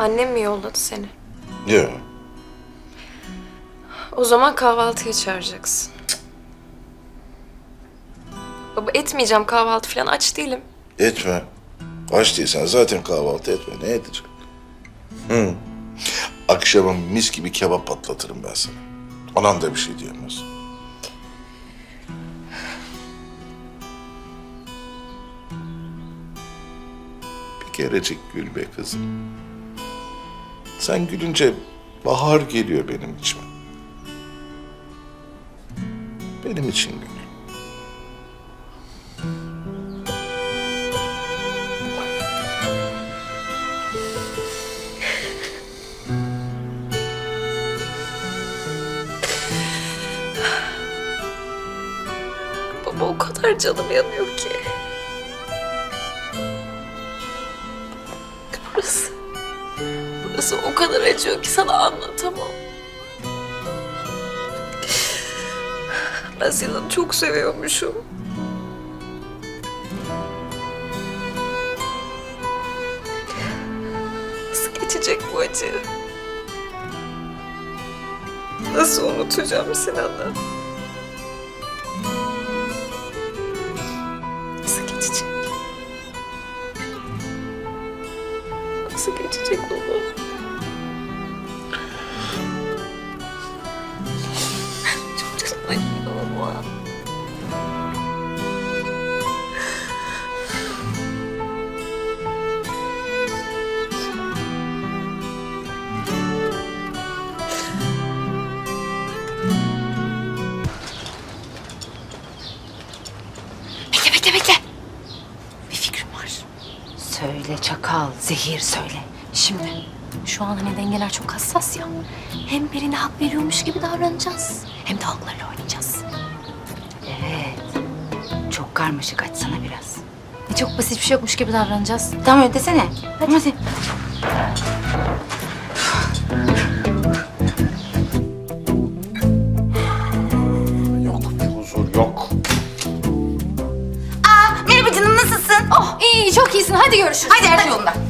Annem mi yolladı seni? Yok. O zaman kahvaltıya çağıracaksın. Baba etmeyeceğim kahvaltı falan aç değilim. Etme. Aç değilsen zaten kahvaltı etme. Ne edecek? Hı. Akşama mis gibi kebap patlatırım ben sana. Anan da bir şey diyemez. Bir kerecik gül be kızım. Sen gülünce bahar geliyor benim içime. Benim için gül. Baba o kadar canım yanıyor ki. Burası. Burası o kadar acıyor ki sana anlatamam. Ben çok seviyormuşum. Nasıl geçecek bu acı? Nasıl unutacağım Sinan'ı? Nasıl geçecek? Nasıl geçecek baba? Bekle bekle bekle. Bir fikrim var. Söyle çakal, zehir söyle. Şimdi şu an hani dengeler çok hassas ya. Hem birine hak veriyormuş gibi davranacağız. Hem de halklarla oynayacağız. Karmaşık açsana biraz. E çok basit bir şey yokmuş gibi davranacağız. Tamam öyle desene. Hadi. hadi. Yok bir huzur yok. Merhaba canım nasılsın? Oh iyi çok iyisin hadi görüşürüz. Hadi her şey yolunda.